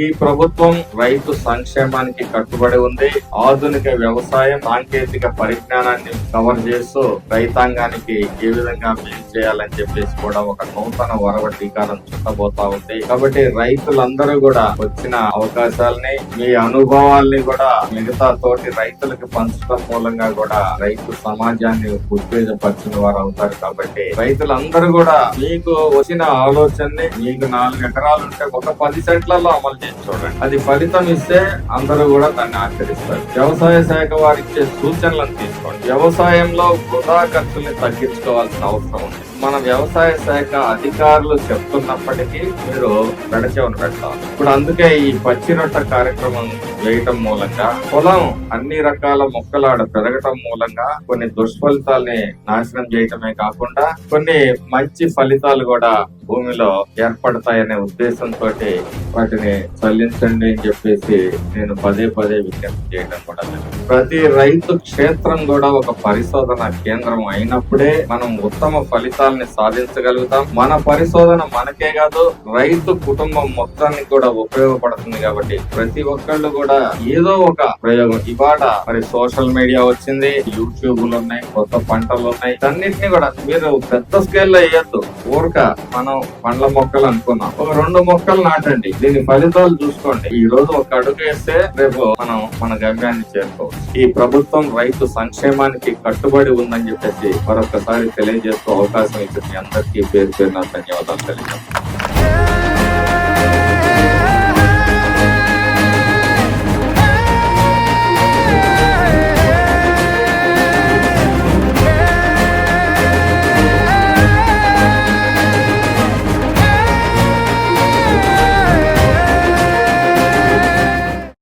ఈ ప్రభుత్వం రైతు సంక్షేమానికి కట్టుబడి ఉంది. ఆధునిక వ్యవసాయం సాంకేతిక పరిజ్ఞానాన్ని కవర్ చేస్తూ రైతాంగానికి ఏ విధంగా మేలు చేయాలని చెప్పేసి కూడా ఒక నూతన వరవ టీకాలను చుట్టబోతా ఉంది. కాబట్టి రైతులందరూ కూడా వచ్చిన అవకాశాలని మీ అనుభవాల్ని కూడా మిగతా తోటి రైతులకు పంచడం మూలంగా కూడా రైతు సమాజాన్ని ఉత్తేజపరిచిన వారు అవుతారు కాబట్టి రైతులందరూ కూడా మీకు వచ్చిన ఆలోచనని మీకు నాలుగు ఎకరాలు ఉంటే ఒక పది సెంట్లలో అమలు చూడండి. అది ఫలితం ఇస్తే అందరూ కూడా దాన్ని ఆచరిస్తారు. వ్యవసాయ శాఖ వారు ఇచ్చే సూచనలను తీసుకోండి. వ్యవసాయంలో వృధా ఖర్చుల్ని తగ్గించుకోవాల్సిన అవసరం ఉంది. మన వ్యవసాయ శాఖ అధికారులు చెప్తున్నప్పటికీ మీరు పెడచెవను పెట్టాలి ఇప్పుడు అందుకే ఈ పచ్చి రొట్ట కార్యక్రమం వేయటం మూలంగా పొలం అన్ని రకాల మొక్కలు ఆడ పెరగటం మూలంగా కొన్ని దుష్ఫలితాల్ని నాశనం చేయటమే కాకుండా కొన్ని మంచి ఫలితాలు కూడా భూమిలో ఏర్పడతాయనే ఉద్దేశంతో వాటిని చల్లించండి అని చెప్పేసి నేను పదే పదే విజ్ఞప్తి చేయడం కూడా ప్రతి రైతు క్షేత్రం కూడా ఒక పరిశోధన కేంద్రం అయినప్పుడే మనం ఉత్తమ ఫలితాలని సాధించగలుగుతాం. మన పరిశోధన మనకే కాదు రైతు కుటుంబం మొత్తానికి కూడా ఉపయోగపడుతుంది కాబట్టి ప్రతి ఒక్కళ్ళు కూడా ఏదో ఒక ప్రయోగం. ఇవాళ మరి సోషల్ మీడియా వచ్చింది యూట్యూబ్లు ఉన్నాయి కొత్త పంటలు ఉన్నాయి. అన్నిటిని కూడా మీరు పెద్ద స్కేల్లో వేయద్దు. ఊరక మనం పండ్ల మొక్కలు అనుకున్నాం. ఒక రెండు మొక్కలు నాటండి. దీని ఫలితాలు చూసుకోండి. ఈ రోజు ఒక అడుగు వేస్తే రేపు మనం మన గమ్యాన్ని చేరుకోవచ్చు. ఈ ప్రభుత్వం రైతు సంక్షేమానికి కట్టుబడి ఉందని చెప్పేసి మరొకసారి తెలియజేస్తూ అవకాశం ఇచ్చిన అందరికీ పేరు పేరున ధన్యవాదాలు తెలియజేస్తాను